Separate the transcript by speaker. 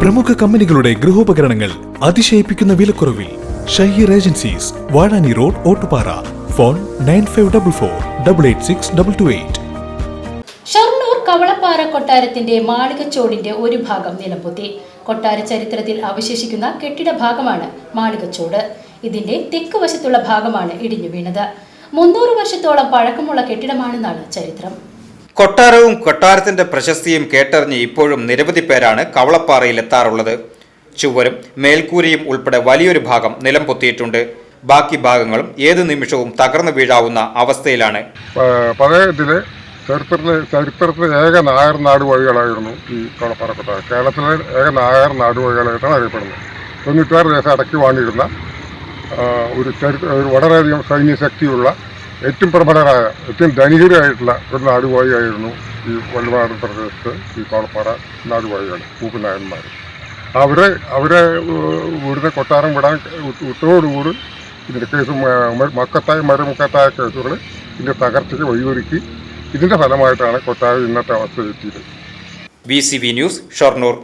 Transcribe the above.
Speaker 1: പ്രമുഖ കമ്പനികളുടെ ഗൃഹോപകരണങ്ങൾ അതിശയിപ്പിക്കുന്ന വിലക്കുറവിൽ Shaheer agencies Vazhani road Ottupara. Phone nine five double four double eight six double two eight.
Speaker 2: Shoranur Kavalappara കൊട്ടാരത്തിന്റെ മാളികച്ചോടിന്റെ ഒരു ഭാഗം നിലംപൊത്തി. കൊട്ടാര ചരിത്രത്തിൽ അവശേഷിക്കുന്ന കെട്ടിട ഭാഗമാണ് മാളികച്ചോട്. ഇതിന്റെ തെക്ക് വശത്തുള്ള ഭാഗമാണ് ഇടിഞ്ഞു വീണത്. മുന്നൂറ് വർഷത്തോളം പഴക്കമുള്ള കെട്ടിടമാണെന്നാണ് ചരിത്രം.
Speaker 3: കൊട്ടാരവും കൊട്ടാരത്തിന്റെ പ്രശസ്തിയും കേട്ടറിഞ്ഞ് ഇപ്പോഴും നിരവധി പേരാണ് കവളപ്പാറയിൽ എത്താറുള്ളത്. ചുവരും മേൽക്കൂരയും ഉൾപ്പെടെ വലിയൊരു ഭാഗം നിലം പൊത്തിയിട്ടുണ്ട്. ബാക്കി ഭാഗങ്ങളും ഏത് നിമിഷവും തകർന്നു വീഴാവുന്ന അവസ്ഥയിലാണ്.
Speaker 4: പ- പഴയ ഇതിൽ ചരിത്രത്തിലെ ചരിത്രത്തിലെ ഏക നായർ വഴികളായിരുന്നു ഈ കവളപ്പാറ കൊട്ടാരം കേരളത്തിലെ ഏക നായർ നാടുവഴികളായിട്ടാണ് അറിയപ്പെടുന്നത്. തൊണ്ണൂറ്റാറ് ദിവസം അടക്കി വാണിയിരുന്ന ഒരു ചരിത്ര ഒരു വളരെയധികം സൈന്യശക്തിയുള്ള ഏറ്റവും പ്രബലരായ ഏറ്റവും ധനികരായിട്ടുള്ള ഒരു നാടുവായിയായിരുന്നു ഈ വല്ലവാട് പ്രദേശത്ത് ഈ കോളപ്പാറ നാടുവായികൾ പൂപ്പനായന്മാർ. അവരെ അവരെ ഇവിടുത്തെ കൊട്ടാരം വിടാൻ ഉത്തരവോടുകൂടി ഇതിന്റെ കേസ് മക്കത്തായ മരമുക്കത്തായ കേസുകൾ ഇതിന്റെ തകർച്ചയ്ക്ക് വഴിയൊരുക്കി ഇതിന്റെ ഫലമായിട്ടാണ് കൊട്ടാരം ഇന്നത്തെ അവസ്ഥ എത്തിയത്
Speaker 3: V C V news Shoranur.